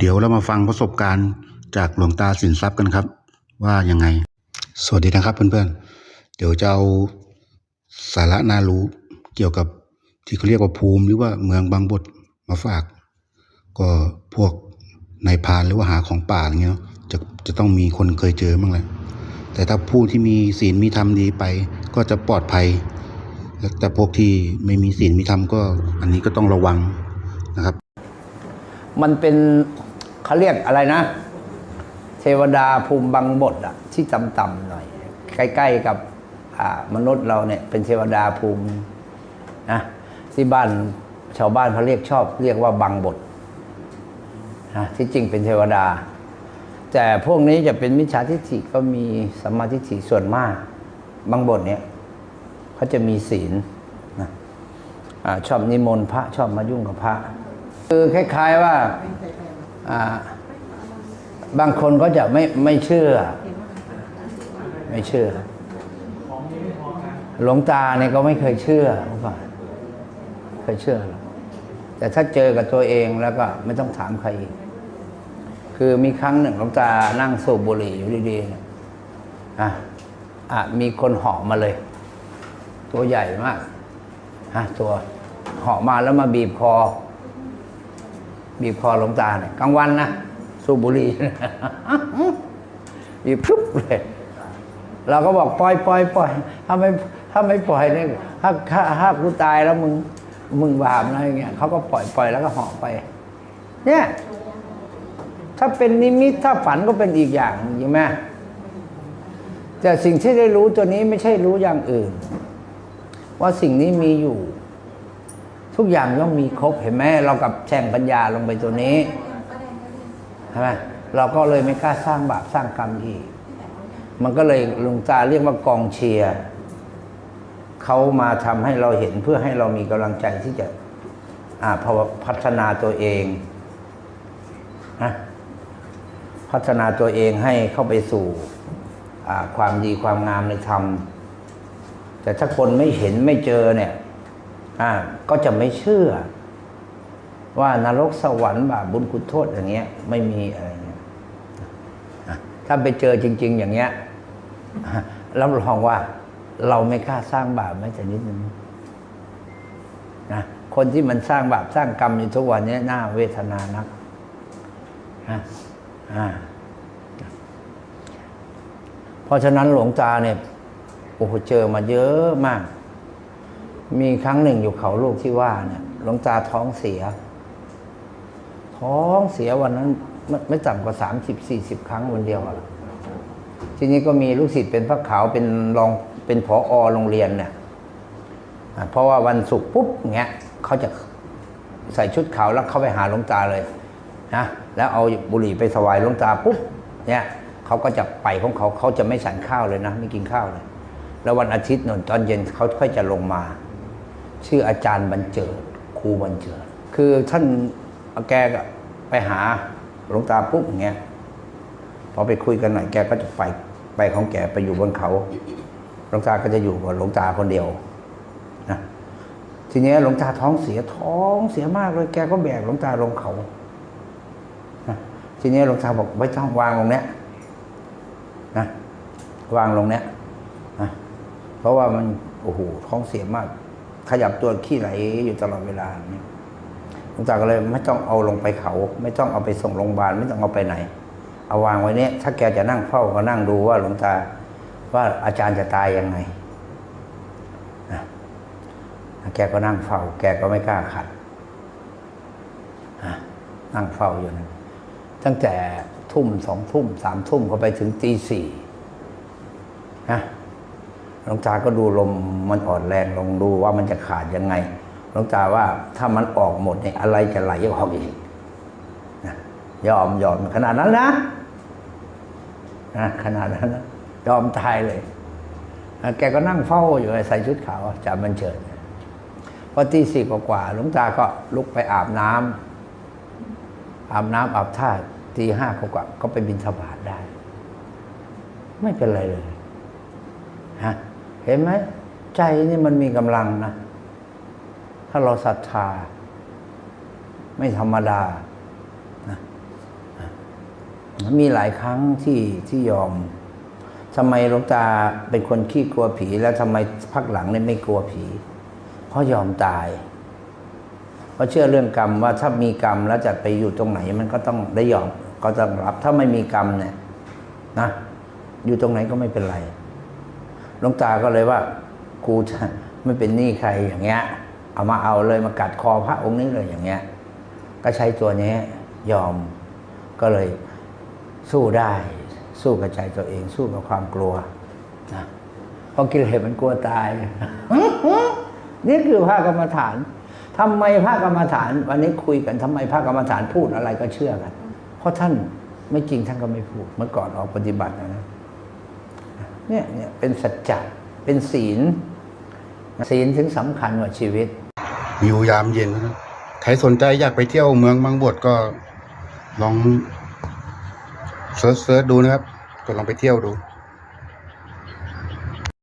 เดี๋ยวเรามาฟังประสบการณ์จากหลวงตาสินทรัพย์กันครับ ว่ายังไง สวัสดีนะครับเพื่อนๆ เดี๋ยวจะเอาสาระน่ารู้เกี่ยวกับที่เขาเรียกว่าภูมิหรือว่าเมืองบางบทมาฝาก ก็พวกนายพรานหรือว่าหาของป่าอย่างเงี้ยจะจะต้องมีคนเคยเจอบ้างแหละแต่ถ้าผู้ที่มีศีลมีธรรมดีไป ก็จะปลอดภัยแต่พวกที่ไม่มีศีลมีธรรมก็ อันนี้ก็ต้องระวังนะครับ มันเป็น เขาเรียกอะไรนะ เทวดาภูมิบังบทอะที่ต่ำๆหน่อย ใกล้ๆกับมนุษย์เราเนี่ย เป็นเทวดาภูมินะที่บ้านชาวบ้านเขาเรียกชอบ เรียกว่าบังบทนะที่จริงเป็นเทวดา แต่พวกนี้จะเป็นมิจฉาทิฏฐิก็มีสัมมาทิฏฐิส่วนมากบางบทเนี่ยเขาจะมีศีลนะอาชอบนิมนต์พระชอบมายุ่งกับพระ คือคล้าย ๆว่า บางคนก็จะไม่ไม่เชื่อ ไม่เชื่อ หลวงตาเนี่ยก็ไม่เคยเชื่อเมื่อก่อนเคยเชื่อหรอกแต่ถ้าเจอกับตัวเองแล้วก็ไม่ต้องถามใครอีกคือมีครั้งหนึ่งหลวงตานั่งสูบบุหรี่อยู่ดีๆอะอะมีคนเหาะมาเลย ตัวใหญ่มากฮะตัวเหาะมาแล้วมาบีบคอ บีบคอหลวงตาเนี่ยกลางวันนะสูบบุหรี่บีบปุ๊บเลยเราก็บอกปล่อยปล่อยปล่อยถ้าไม่ถ้าไม่ปล่อยเนี่ยถ้าถ้าถ้ากูตายแล้วมึงมึงบาปนะอย่างเงี้ยเขาก็ปล่อยปล่อยแล้วก็หาะไป เนี่ย ถ้าเป็นนิมิตถ้าฝันก็เป็นอีกอย่างใช่ไหมแต่สิ่งที่ได้รู้ตัวนี้ไม่ใช่รู้อย่างอื่น ว่าสิ่งนี้มีอยู่ ทุกอย่างย่อมมีครบเห็นไหมเรากับแช่งปัญญาลงไปตัวนี้ใช่ไหมเราก็เลยไม่กล้าสร้างบาปสร้างกรรมอีก มันก็เลยลุงตาเรียกว่ากองเชียร์เขามาทำให้เราเห็นเพื่อให้เรามีกำลังใจที่จะอ่าพัฒนาตัวเองนะพัฒนาตัวเองให้เข้าไปสู่อ่าความดีความงามในธรรมแต่ถ้าคนไม่เห็นไม่เจอเนี่ย อ่าก็จะไม่เชื่อ ว่านรกสวรรค์บาปบุญคุณโทษอย่างเงี้ย ไม่มีอะไรเนี่ยถ้าไปเจอจริง ๆ อย่างเงี้ยรับรองว่า เราไม่กล้าสร้างบาปแม้แต่นิดนึงนะคนที่มันสร้างบาปสร้างกรรมอยู่ทุกวันนี้น่าเวทนานักนะเพราะฉะนั้นหลวงตาเนี่ยโอ้โหเจอมาเยอะมาก มีครั้งหนึ่งอยู่เขาลูกที่ว่าเนี่ยหลวงตาท้องเสีย ท้องเสียวันนั้นไม่ไม่ต่ำกว่าสามสิบสี่สิบครั้งวันเดียวอะทีนี้ก็มีลูกศิษย์เป็นพระขาวเป็นรองเป็นผออโรงเรียนเนี่ยเพราะว่าวันศุกร์ปุ๊บเงี้ยเขาจะใส่ชุดขาวแล้วเข้าไปหาหลวงตาเลยนะแล้วเอาบุหรี่ไปถวายหลวงตาปุ๊บเนี่ยเขาก็จะไปของเขาเขาจะไม่ฉันข้าวเลยนะไม่กินข้าวเลย แล้ววันอาทิตย์นนตอนเย็นเขาค่อยจะลงมา ชื่ออาจารย์บรรเจิดครูบรรเจิด คือท่านแกก็ไปหาหลวงตาปุ๊บอย่างเงี้ยพอไปคุยกันหน่อยแกก็จะไปไปของแกไปอยู่บนเขาหลวงตาก็จะอยู่กับหลวงตาคนเดียวนะทีนี้หลวงตาท้องเสียท้องเสียมากเลยแกก็แบกหลวงตาลงเขานะทีนี้หลวงตาบอกไม่ต้องวางลงเนี้ยนะวางลงเนี้ยนะเพราะว่ามันโอ้โหท้องเสียมาก ขยับตัวขี้ไหลอยู่ตลอดเวลาเนี่ยหลวงตาก็เลยไม่ต้องเอาลงไปเขา ไม่ต้องเอาไปส่งโรงพยาบาลไม่ต้องเอาไปไหน เอาวางไว้เนี่ยถ้าแกจะนั่งเฝ้าก็นั่งดูว่าหลวงตาว่าอาจารย์จะตายยังไงนะแกก็นั่งเฝ้า แกก็ไม่กล้าขัดนั่งเฝ้าอยู่นั้นตั้งแต่ทุ่มสองทุ่มสามทุ่มก็ไปถึงตีสี่ หลวงตาก็ดูลมมันอ่อนแรงลองดูว่ามันจะขาดยังไงหลวงตาว่าถ้ามันออกหมดเนี่ยอะไรจะไหลออกอีกนะยอมยอมขนาดนั้นนะนะขนาดนั้นนะยอมตายเลย แกก็นั่งเฝ้าอยู่ใส่ชุดขาวจำมันเฉิดพอตีสี่กว่าหลวงตาก็ลุกไปอาบน้ำอาบน้ำอาบท่าตีห้ากว่าก็ไปบินสบาทได้ ไม่เป็นไรเลยฮะ เห็นไหมใจนี่มันมีกำลังนะ ถ้าเราศรัทธา ไม่ธรรมดานะมีหลายครั้งที่ที่ยอมทำไมหลวงตาเป็นคนขี้กลัวผี แล้วทำไมพักหลังเนี่ยไม่กลัวผี เพราะยอมตาย เพราะเชื่อเรื่องกรรมว่าถ้ามีกรรมแล้วจะไปอยู่ตรงไหนมันก็ต้องได้ยอมก็ต้องรับ ถ้าไม่มีกรรมเนี่ยนะ อยู่ตรงไหนก็ไม่เป็นไร หลวงตาก็เลยว่า กูจะไม่เป็นหนี้ใครอย่างเงี้ย เอามาเอาเลยมากัดคอพระองค์นี้เลยอย่างเงี้ย ก็ใช้ตัวนี้ยอมก็เลยสู้ได้ สู้กับใจตัวเอง สู้กับความกลัวนะเพราะกิเลสมันกลัวตาย นี่คือพระกรรมฐานทำไมพระกรรมฐาน วันนี้คุยกันทำไมพระกรรมฐานพูดอะไรก็เชื่อกัน เพราะท่านไม่จริงท่านก็ไม่พูด เมื่อก่อนออกปฏิบัตินะ เนี่ยเนี่ยเป็นสัจจะเป็นศีล ศีลถึงสำคัญกว่าชีวิต วิวยามเย็นนะใครสนใจอยากไปเที่ยวเมืองบางบทก็ลองเซิร์ชดูนะครับ ก็ลองไปเที่ยวดู